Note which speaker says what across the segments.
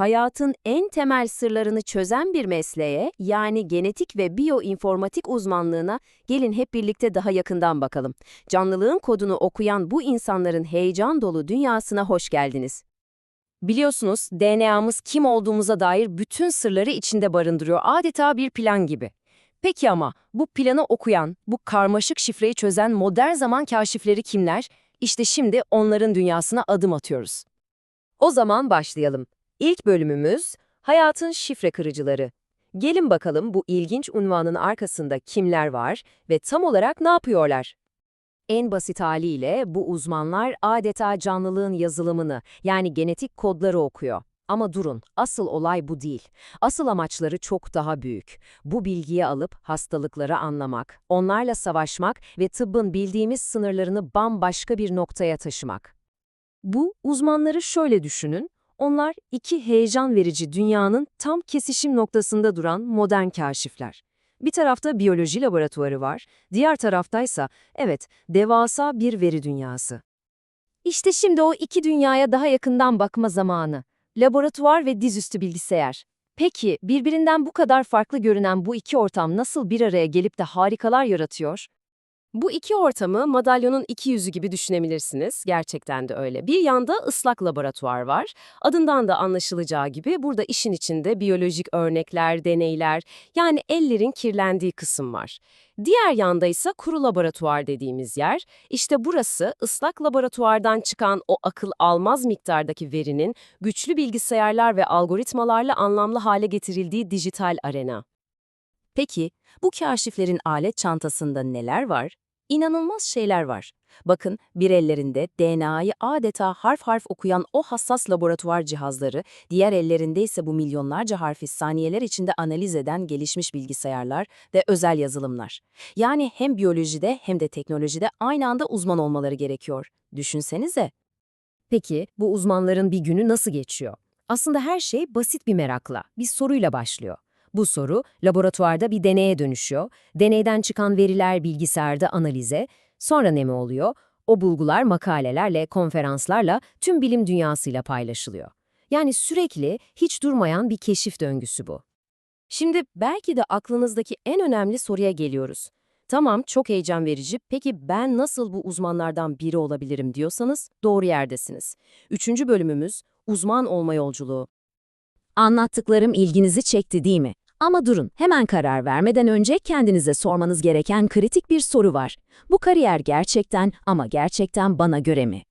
Speaker 1: hayatın en temel sırlarını çözen bir mesleğe, yani genetik ve biyoinformatik uzmanlığına gelin hep birlikte daha yakından bakalım. Canlılığın kodunu okuyan bu insanların heyecan dolu dünyasına hoş geldiniz. Biliyorsunuz DNA'mız kim olduğumuza dair bütün sırları içinde barındırıyor, adeta bir plan gibi. Peki ama bu planı okuyan, bu karmaşık şifreyi çözen modern zaman kaşifleri kimler? İşte şimdi onların dünyasına adım atıyoruz. O zaman başlayalım. İlk bölümümüz Hayatın Şifre Kırıcıları. Gelin bakalım bu ilginç unvanın arkasında kimler var ve tam olarak ne yapıyorlar? En basit haliyle bu uzmanlar adeta canlılığın yazılımını yani genetik kodları okuyor. Ama durun, asıl olay bu değil. Asıl amaçları çok daha büyük. Bu bilgiyi alıp hastalıkları anlamak, onlarla savaşmak ve tıbbın bildiğimiz sınırlarını bambaşka bir noktaya taşımak. Bu, uzmanları şöyle düşünün, onlar iki heyecan verici dünyanın tam kesişim noktasında duran modern kaşifler. Bir tarafta biyoloji laboratuvarı var, diğer taraftaysa, evet, devasa bir veri dünyası. İşte şimdi o iki dünyaya daha yakından bakma zamanı. Laboratuvar ve dizüstü bilgisayar. Peki, birbirinden bu kadar farklı görünen bu iki ortam nasıl bir araya gelip de harikalar yaratıyor? Bu iki ortamı madalyonun iki yüzü gibi düşünebilirsiniz. Gerçekten de öyle. Bir yanda ıslak laboratuvar var. Adından da anlaşılacağı gibi burada işin içinde biyolojik örnekler, deneyler, yani ellerin kirlendiği kısım var. Diğer yanda ise kuru laboratuvar dediğimiz yer. İşte burası ıslak laboratuvardan çıkan o akıl almaz miktardaki verinin güçlü bilgisayarlar ve algoritmalarla anlamlı hale getirildiği dijital arena. Peki, bu kaşiflerin alet çantasında neler var? İnanılmaz şeyler var. Bakın, bir ellerinde DNA'yı adeta harf harf okuyan o hassas laboratuvar cihazları, diğer ellerinde ise bu milyonlarca harfi saniyeler içinde analiz eden gelişmiş bilgisayarlar ve özel yazılımlar. Yani hem biyolojide hem de teknolojide aynı anda uzman olmaları gerekiyor. Düşünsenize. Peki, bu uzmanların bir günü nasıl geçiyor? Aslında her şey basit bir merakla, bir soruyla başlıyor. Bu soru laboratuvarda bir deneye dönüşüyor, deneyden çıkan veriler bilgisayarda analize, sonra ne mi oluyor? O bulgular makalelerle, konferanslarla tüm bilim dünyasıyla paylaşılıyor. Yani sürekli, hiç durmayan bir keşif döngüsü bu. Şimdi belki de aklınızdaki en önemli soruya geliyoruz. Tamam, çok heyecan verici, peki ben nasıl bu uzmanlardan biri olabilirim diyorsanız doğru yerdesiniz. Üçüncü bölümümüz, uzman olma yolculuğu. Anlattıklarım ilginizi çekti değil mi? Ama durun, hemen karar vermeden önce kendinize sormanız gereken kritik bir soru var. Bu kariyer gerçekten ama gerçekten bana göre mi?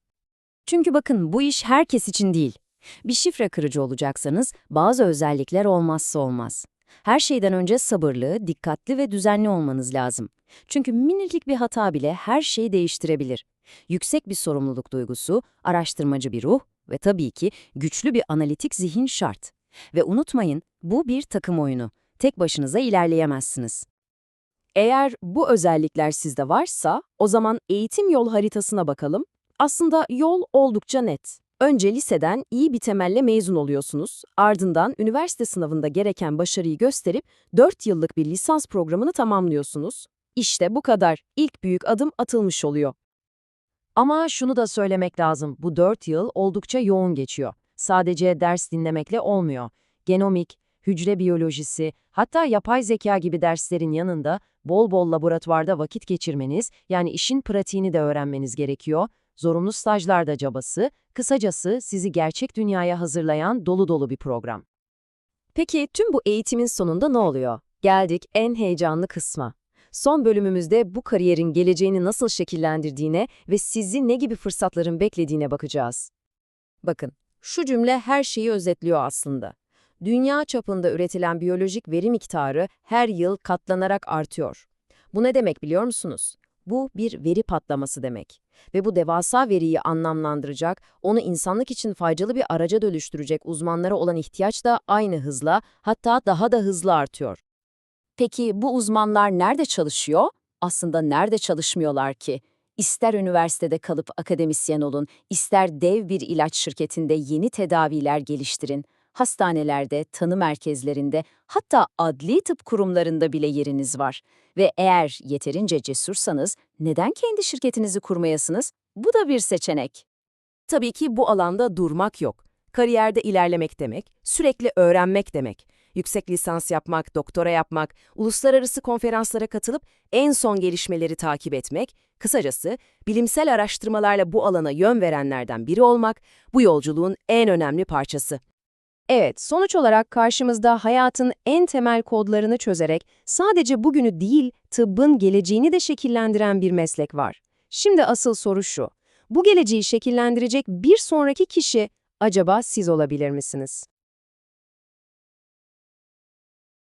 Speaker 1: Çünkü bakın bu iş herkes için değil. Bir şifre kırıcı olacaksanız bazı özellikler olmazsa olmaz. Her şeyden önce sabırlı, dikkatli ve düzenli olmanız lazım. Çünkü minicik bir hata bile her şeyi değiştirebilir. Yüksek bir sorumluluk duygusu, araştırmacı bir ruh ve tabii ki güçlü bir analitik zihin şart. Ve unutmayın, bu bir takım oyunu. Tek başınıza ilerleyemezsiniz. Eğer bu özellikler sizde varsa, o zaman eğitim yol haritasına bakalım. Aslında yol oldukça net. Önce liseden iyi bir temelle mezun oluyorsunuz, ardından üniversite sınavında gereken başarıyı gösterip 4 yıllık bir lisans programını tamamlıyorsunuz. İşte bu kadar. İlk büyük adım atılmış oluyor. Ama şunu da söylemek lazım, bu 4 yıl oldukça yoğun geçiyor. Sadece ders dinlemekle olmuyor. Genomik, hücre biyolojisi, hatta yapay zeka gibi derslerin yanında bol bol laboratuvarda vakit geçirmeniz, yani işin pratiğini de öğrenmeniz gerekiyor. Zorunlu stajlarda cabası, kısacası sizi gerçek dünyaya hazırlayan dolu dolu bir program. Peki tüm bu eğitimin sonunda ne oluyor? Geldik en heyecanlı kısma. Son bölümümüzde bu kariyerin geleceğini nasıl şekillendirdiğine ve sizi ne gibi fırsatların beklediğine bakacağız. Bakın, şu cümle her şeyi özetliyor aslında. Dünya çapında üretilen biyolojik veri miktarı her yıl katlanarak artıyor. Bu ne demek biliyor musunuz? Bu bir veri patlaması demek. Ve bu devasa veriyi anlamlandıracak, onu insanlık için faydalı bir araca dönüştürecek uzmanlara olan ihtiyaç da aynı hızla, hatta daha da hızlı artıyor. Peki bu uzmanlar nerede çalışıyor? Aslında nerede çalışmıyorlar ki? İster üniversitede kalıp akademisyen olun, ister dev bir ilaç şirketinde yeni tedaviler geliştirin, hastanelerde, tanı merkezlerinde, hatta adli tıp kurumlarında bile yeriniz var. Ve eğer yeterince cesursanız, neden kendi şirketinizi kurmayasınız? Bu da bir seçenek. Tabii ki bu alanda durmak yok. Kariyerde ilerlemek demek, sürekli öğrenmek demek. Yüksek lisans yapmak, doktora yapmak, uluslararası konferanslara katılıp en son gelişmeleri takip etmek, kısacası bilimsel araştırmalarla bu alana yön verenlerden biri olmak, bu yolculuğun en önemli parçası. Evet, sonuç olarak karşımızda hayatın en temel kodlarını çözerek sadece bugünü değil, tıbbın geleceğini de şekillendiren bir meslek var. Şimdi asıl soru şu, bu geleceği şekillendirecek bir sonraki kişi acaba siz olabilir misiniz?